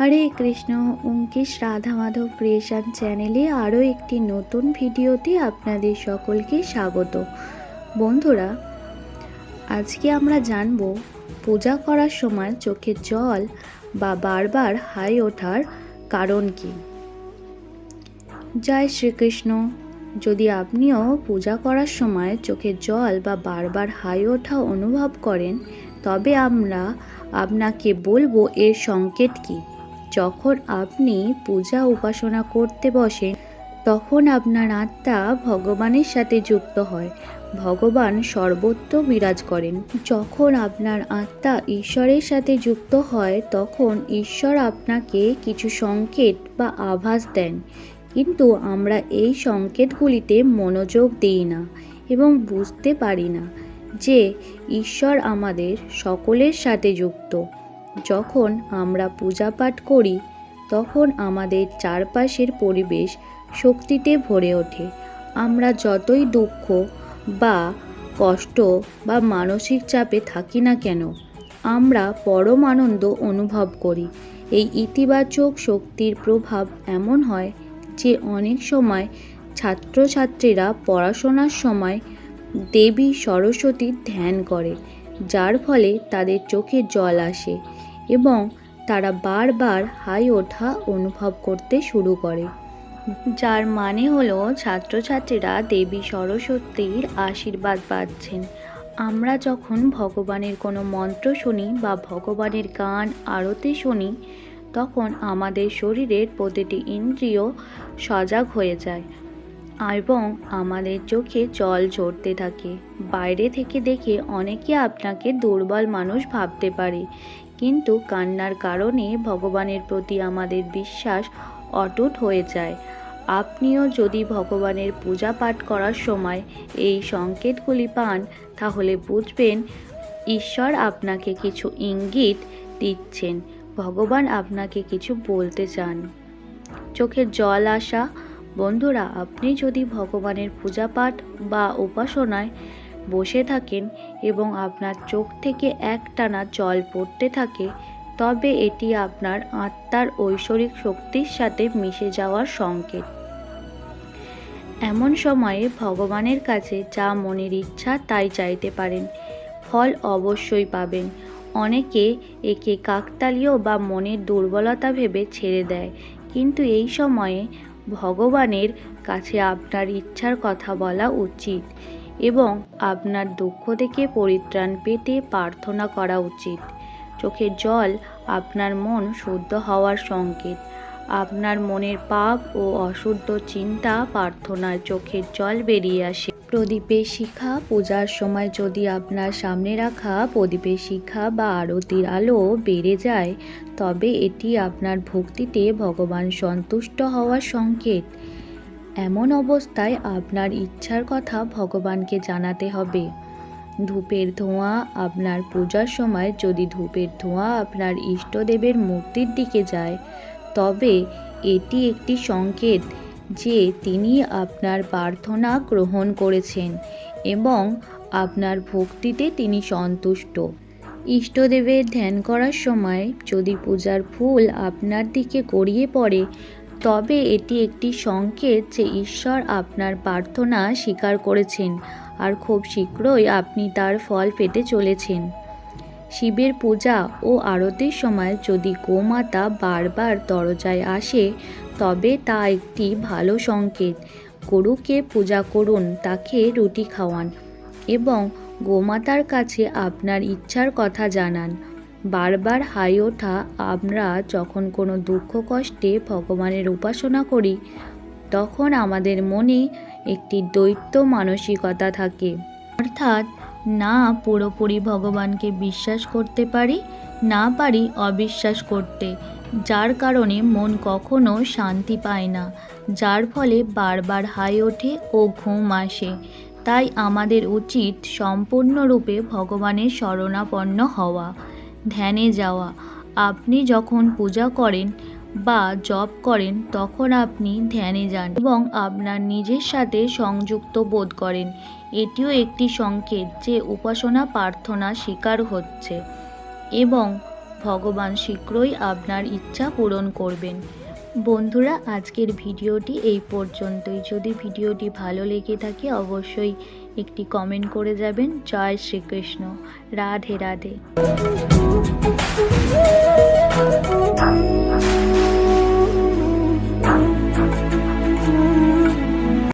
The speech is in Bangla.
হরে কৃষ্ণ অঙ্কিশ রাধা মাধব ক্রিয়েশন চ্যানেলে আরও একটি নতুন ভিডিওতে আপনাদের সকলকে স্বাগত। বন্ধুরা, আজকে আমরা জানব, পূজা করার সময় চোখে জল বা বারবার হাই ওঠার কারণ কি? জয় শ্রীকৃষ্ণ। যদি আপনিও পূজা করার সময় চোখে জল বা বারবার হাই ওঠা অনুভব করেন, তবে আমরা আপনাকে বলব এর সংকেত কী? যখন আপনি পূজা উপাসনা করতে বসেন, তখন আপনার আত্মা ভগবানের সাথে যুক্ত হয়। ভগবান সর্বত্র বিরাজ করেন। যখন আপনার আত্মা ঈশ্বরের সাথে যুক্ত হয়, তখন ঈশ্বর আপনাকে কিছু সংকেত বা আভাস দেন। কিন্তু আমরা এই সংকেতগুলিতে মনোযোগ দিই না এবং বুঝতে পারি না যে ঈশ্বর আমাদের সকলের সাথে যুক্ত। যখন আমরা পূজা পাঠ করি, তখন আমাদের চারপাশের পরিবেশ শক্তিতে ভরে ওঠে। আমরা যতই দুঃখ বা কষ্ট বা মানসিক চাপে থাকি না কেন, আমরা পরম আনন্দ অনুভব করি। এই ইতিবাচক শক্তির প্রভাব এমন হয় যে অনেক সময় ছাত্রছাত্রীরা পড়াশোনার সময় দেবী সরস্বতীর ধ্যান করে, যার ফলে তাদের চোখে জল আসে। এবং তারা বারবার হাই ওঠা অনুভব করতে শুরু করে। যার মানে হলো ছাত্রছাত্রীরা দেবী সরস্বতীর আশীর্বাদ পাচ্ছেন। আমরা যখন ভগবানের কোনো মন্ত্র শুনি বা ভগবানের গান, আরতি শুনি, তখন আমাদের শরীরের প্রতিটি ইন্দ্রিয় সজাগ হয়ে যায় এবং আমাদের চোখে জল ঝরতে থাকে। বাইরে থেকে দেখে অনেকে আপনাকে দুর্বল মানুষ ভাবতে পারে কিন্তু কান্নার কারণে ভগবানের প্রতি আমাদের বিশ্বাস অটুট হয়ে যায়। আপনিও যদি ভগবানের পূজা পাঠ করার সময় এই সংকেতগুলি পান, তাহলে বুঝবেন ঈশ্বর আপনাকে কিছু ইঙ্গিত দিচ্ছেন। ভগবান আপনাকে কিছু বলতে চান। চোখে জল আসা। বন্ধুরা, আপনি যদি ভগবানের পূজা পাঠ বা উপাসনায় বসে থাকেন এবং আপনার চোখ থেকে একটানা জল পড়তে থাকে, তবে এটি আপনার আত্মার ঐশ্বরিক শক্তির সাথে মিশে যাওয়ার সংকেত। এমন সময়ে ভগবানের কাছে যা মনের ইচ্ছা তাই চাইতে পারেন, ফল অবশ্যই পাবেন। অনেকে একে কাকতালীয় বা মনের দুর্বলতা ভেবে ছেড়ে দেয়, কিন্তু এই সময়ে ভগবানের কাছে আপনার ইচ্ছার কথা বলা উচিত। এবং আপনার দুঃখ থেকে পরিত্রাণ পেতে প্রার্থনা করা উচিত। চোখের জল আপনার মন শুদ্ধ হওয়ার সংকেত। আপনার মনের পাপ ও অশুদ্ধ চিন্তা প্রার্থনায় চোখের জল বেরিয়ে আসে। প্রদীপের শিখা পূজার সময় যদি আপনার সামনে রাখা প্রদীপের শিখা বা আরতির আলো বেড়ে যায়, তবে এটি আপনার ভক্তিতে ভগবান সন্তুষ্ট হওয়ার সংকেত। এমন অবস্থায় আপনার ইচ্ছার কথা ভগবানকে জানাতে হবে। ধূপের ধোঁয়া আপনার পূজার সময় যদি ধূপের ধোঁয়া আপনার ইষ্টদেবের মূর্তির দিকে যায়, তবে এটি একটি সংকেত যে তিনি আপনার প্রার্থনা গ্রহণ করেছেন এবং আপনার ভক্তিতে তিনি সন্তুষ্ট। ইষ্টদেবের ধ্যান করার সময় যদি পূজার ফুল আপনার দিকে গড়িয়ে পড়ে তবে এটি একটি সংকেত যে ঈশ্বর আপনার প্রার্থনা স্বীকার করেছেন আর খুব শীঘ্রই আপনি তার ফল পেতে চলেছেন। শিবের পূজা ও আরতির সময় যদি গোমাতা বারবার দরজায় আসে, তবে তা একটি ভালো সংকেত। গরুকে পূজা করুন, তাকে রুটি খাওয়ান এবং গোমাতার কাছে আপনার ইচ্ছার কথা জানান। বারবার হাই ওঠা আমরা যখন কোনো দুঃখ কষ্টে ভগবানের উপাসনা করি, তখন আমাদের মনে একটি দৈত্য মানসিকতা থাকে। অর্থাৎ না পুরোপুরি ভগবানকে বিশ্বাস করতে পারি, না পারি অবিশ্বাস করতে। যার কারণে মন কখনো শান্তি পায় না, যার ফলে বারবার হাই ওঠে ও ঘুম আসে। তাই আমাদের উচিত সম্পূর্ণরূপে ভগবানের শরণাপন্ন হওয়া। ধ্যানে যাওয়া। আপনি যখন পূজা করেন বা জপ করেন, তখন আপনি ধ্যানে যান এবং আপনার নিজের সাথে সংযুক্ত বোধ করেন। এটিও একটি সংকেত যে উপাসনা প্রার্থনা স্বীকার হচ্ছে এবং ভগবান শীঘ্রই আপনার ইচ্ছা পূরণ করবেন। বন্ধুরা, আজকের ভিডিওটি এই পর্যন্তই। যদি ভিডিওটি ভালো লেগে থাকে, অবশ্যই একটি কমেন্ট করে যাবেন জয় শ্রীকৃষ্ণ রাধে রাধে।